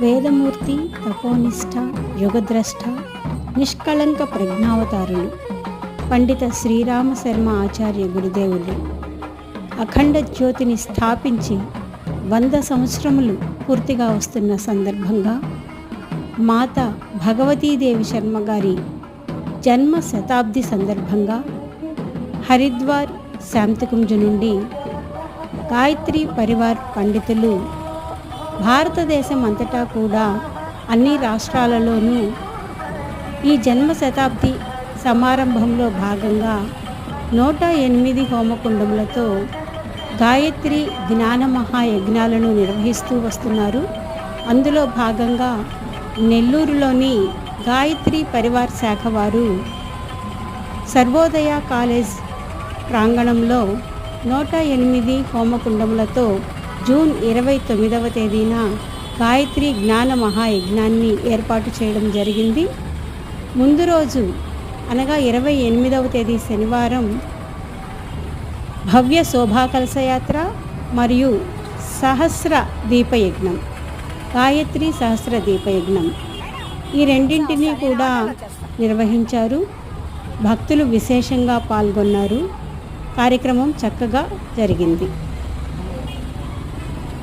వేదమూర్తి తపోనిష్ట యుగద్రష్ట నిష్కళంక ప్రజ్ఞావతారులు పండిత శ్రీరామ శర్మ ఆచార్య గురుదేవులు అఖండ జ్యోతిని స్థాపించి వంద సంవత్సరములు పూర్తిగా వస్తున్న సందర్భంగా మాత భగవతీదేవి శర్మ గారి జన్మ శతాబ్ది సందర్భంగా హరిద్వార్ శాంతకుంజు నుండి గాయత్రి పరివార్ పండితులు భారతదేశం అంతటా కూడా అన్ని రాష్ట్రాలలోనూ ఈ జన్మ శతాబ్ది సమారంభంలో భాగంగా నూట ఎనిమిది హోమకుండములతో గాయత్రి జ్ఞాన మహాయజ్ఞాలను నిర్వహిస్తూ వస్తున్నారు. అందులో భాగంగా నెల్లూరులోని గాయత్రి పరివార్ శాఖ వారు సర్వోదయ కాలేజ్ ప్రాంగణంలో నూట ఎనిమిది హోమకుండములతో జూన్ ఇరవై తొమ్మిదవ తేదీన గాయత్రి జ్ఞాన మహాయజ్ఞాన్ని ఏర్పాటు చేయడం జరిగింది. ముందు రోజు అనగా ఇరవై ఎనిమిదవ తేదీ శనివారం భవ్య శోభాకలశయాత్ర మరియు సహస్ర దీపయజ్ఞం గాయత్రి సహస్ర దీపయజ్ఞం ఈ రెండింటినీ కూడా నిర్వహించారు. భక్తులు విశేషంగా పాల్గొన్నారు. కార్యక్రమం చక్కగా జరిగింది.